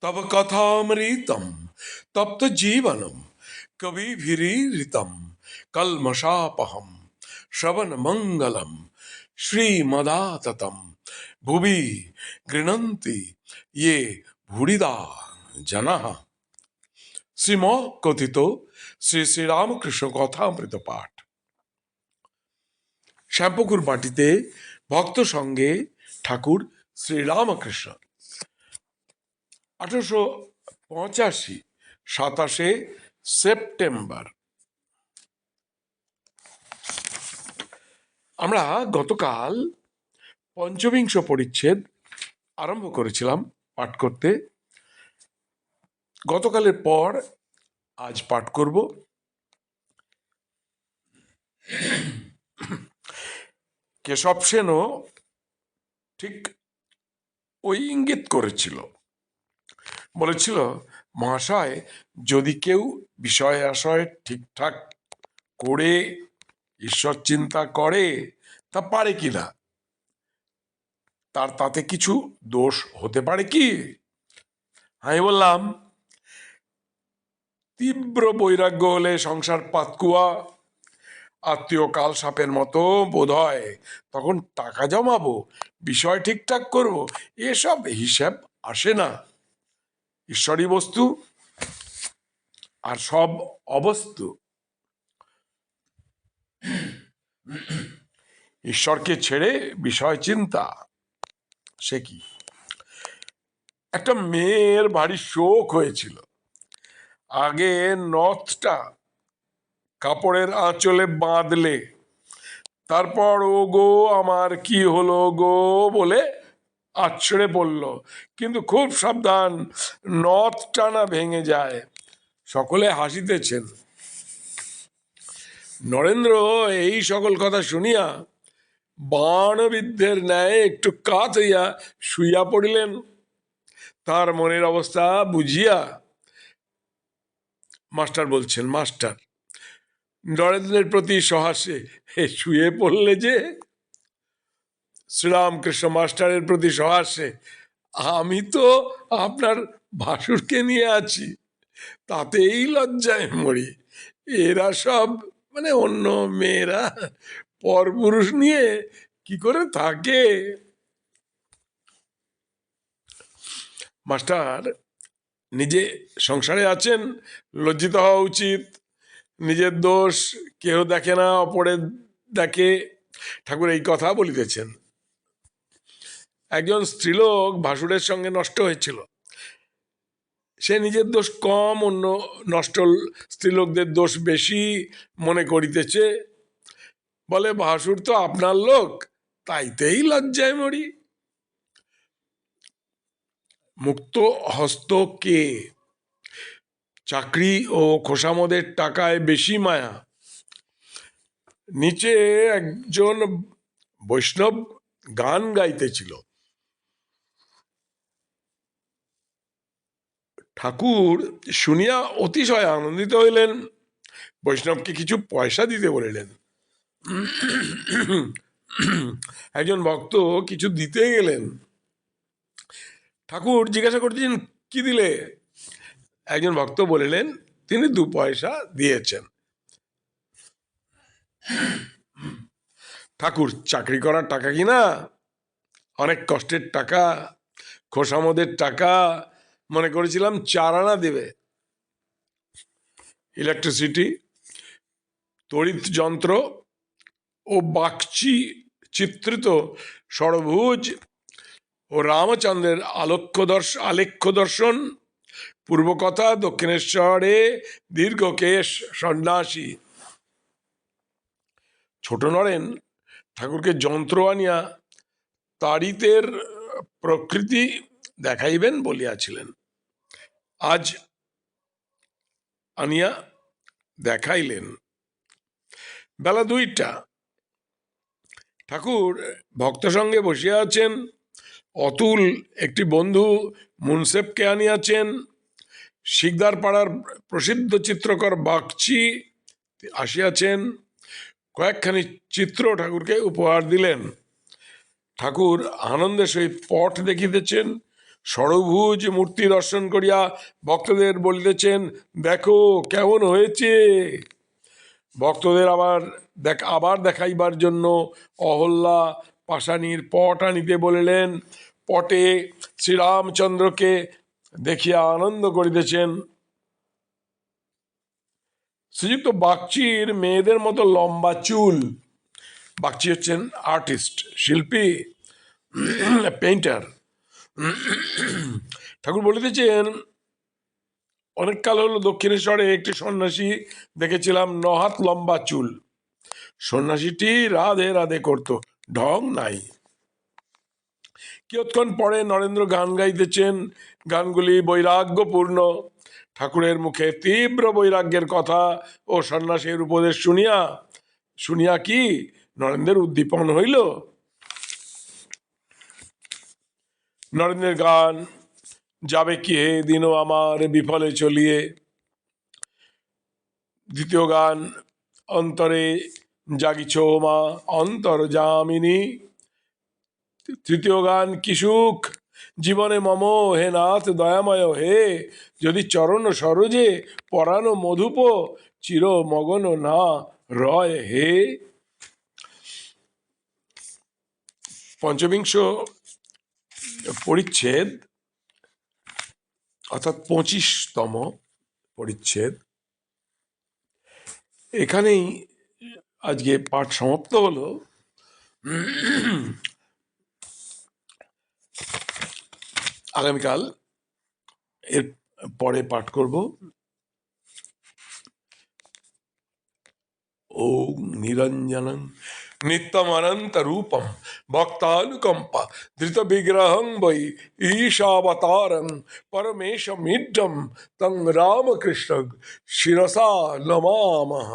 তব কথামৃতম, তপ্ত জীবনম কবি ভিরীতম কলমশাপহম শ্রবণ মঙ্গলম শ্রীমদাততম। ভুবি গৃণন্তি ইয়ে ভুড়িদা জানা। শ্রীম কথিত শ্রী শ্রীরামকৃষ্ণ কথামৃত পাঠ। শ্যামপুকুর মাটিতে ভক্ত সঙ্গে ঠাকুর শ্রীরামকৃষ্ণ। আঠারোশো পঁচাশি সাতাশে সেপ্টেম্বর। আমরা গতকাল পঞ্চবিংশ পরিচ্ছেদ আরম্ভ করেছিলাম পাঠ করতে। গতকালের পর আজ পাঠ করব। কেশব সেনও ঠিক ওই ইঙ্গিত করেছিল। বলেছিল, মহাশয়, যদি কেউ বিষয় আশয় ঠিকঠাক করে ঈশ্বর চিন্তা করে, তা পারে কি না? তার তাতে কিছু দোষ হতে পারে কি? আমি বললাম, তীব্র বৈরাগ্য হলে সংসার পাতকুয়া, আত্মীয় কাল সাপের মতো বোধ হয়। তখন টাকা জমাবো, বিষয় ঠিকঠাক করব, এসব হিসাব আসে না। ঈশ্বরী বস্তু আর সব অবস্তু। ঈশ্বরকে ছেড়ে বিষয় চিন্তা, সে কি? একটা মেয়ের ভারী শোক হয়েছিল। আগে নথটা কাপড়ের আঁচলে বাঁধলে, তারপর ও গো আমার কি হলো গো বলে আছড়ে পড়ল। কিন্তু খুব সাবধান, নথ টানা ভেঙে যায়। সকলে হাসিতেছেন। নরেন্দ্র, এই সকল কথা শুনিয়া বাণবিদ্ধের ন্যায় একটু কাত হইয়া শুইয়া পড়িলেন। তার মনের অবস্থা বুঝিয়া মাস্টার বলছেন, মাস্টার, নরেন্দ্রের প্রতি সহাসে শুয়ে পড়লে যে শ্রীরামকৃষ্ণ মাস্টারের প্রতি সহাসে, আমি তো আপনার ভাসুরকে নিয়ে আছি, তাতেই লজ্জায় মরি। এরা সব মানে অন্য মেয়েরা, পরপুরুষ নিয়ে কি করে থাকে? মাস্টার, নিজে সংসারে আছেন, লজ্জিত হওয়া উচিত। নিজের দোষ কেউ দেখে না, অপরের দেখে। ঠাকুর এই কথা বলিতেছেন। একজন স্ত্রীলোক ভাসুরের সঙ্গে নষ্ট হয়েছিল। সে নিজের দোষ কম, অন্য নষ্ট স্ত্রীলোকদের দোষ বেশি মনে করিতেছে। বলে, ভাসুর তো আপনার লোক, তাইতেই লজ্জায় মরি। মুক্ত হস্ত কে? চাকরি ও খোসামদের টাকায় বেশি মায়া। নিচে একজন বৈষ্ণব গান গাইতেছিল। ঠাকুর শুনিয়া অতিশয় আনন্দিত হইলেন। বৈষ্ণবকে কিছু পয়সা দিতে বলিলেন। একজন ভক্ত কিছু দিতে গেলেন। ঠাকুর জিজ্ঞাসা করছেন কি দিলে? একজন ভক্ত বলিলেন, তিনি দু পয়সা দিয়েছেন। ঠাকুর, চাকরি করার টাকা কি না? অনেক কষ্টের টাকা, খোসামদের টাকা মনে করেছিলাম চার আনা দেবে। ইলেকট্রিসিটি তড়িৎ যন্ত্র ও বাকচি চিত্রিত সরভুজ ও রামচন্দ্রের আলোক্য দর্শ আলেখ্য দর্শন পূর্বকথা, দক্ষিণেশ্বরে দীর্ঘকেশ সন্ন্যাসী। ছোট নরেন ঠাকুরকে যন্ত্র আনিয়া তাড়িতের প্রকৃতি দেখাইবেন বলিয়াছিলেন। আজ আনিয়া দেখাইলেন। বেলা দুইটা। ঠাকুর ভক্ত সঙ্গে বসিয়া আছেন। অতুল একটি বন্ধু মুনসেফকে আনিয়াছেন। শিকদার পাড়ার প্রসিদ্ধ চিত্রকর বাগচি আসিয়াছেন। কয়েকখানি চিত্র ঠাকুরকে উপহার দিলেন। ঠাকুর আনন্দের সহিত পট দেখিতেছেন। ষড়ভুজ মূর্তি দর্শন করিয়া ভক্তদের বলিতেছেন, দেখো কেমন হয়েছে? ভক্তদের আবার দেখ, আবার দেখাইবার জন্য অহল্যা পাশানির পট আনিতে বলিলেন, পটে শ্রীরামচন্দ্রকে দেখিয়া আনন্দ করিতেছেন। শ্রীযুক্ত বাগচির মেয়েদের মতো লম্বা চুল। বাগচি হচ্ছেন আর্টিস্ট, শিল্পী, পেইন্টার। ঠাকুর বলিতেছেন, অনেক কাল হলো দক্ষিণেশ্বরে একটি সন্ন্যাসী দেখেছিলাম, নহাত লম্বা চুল। সন্ন্যাসীটি রাধে রাধে করত, ঢং নাই। কিয়ৎক্ষণ পরে নরেন্দ্র গান গাইতেছেন, গানগুলি বৈরাগ্যপূর্ণ। ঠাকুরের মুখে তীব্র বৈরাগ্যের কথা ও সন্ন্যাসীর উপদেশ শুনিয়া শুনিয়া কি নরেন্দ্রের উদ্দীপন হইল? নরেন্দ্রের গান, যাবে কি হে আমার বিফলে চলিয়ে। দ্বিতীয় গান, অন্তরে জাগিছ মা, অন্তর যামিনী। তৃতীয় গান, কি সুখ, জীবনে মম, হে নাথ, দয়াময় হে। যদি চরণ সরোজে পরানো মধুপ, চির মগন না রয় হে। পঞ্চবিংশ পরিচ্ছেদ, অর্থাৎ পঁচিশতম পরিচ্ছেদ। এখানেই আজকে পাঠ সমাপ্ত হলো। আগামীকাল এর পরে পাঠ করব। ও নিরঞ্জনং নিত্যমনন্ত রূপম ভক্তানুকম্পা ধৃত বিগ্রহং বৈ ঈশাবতারং পরমেশমিড্ডম তং রামকৃষ্ণ শিরসা নমামহ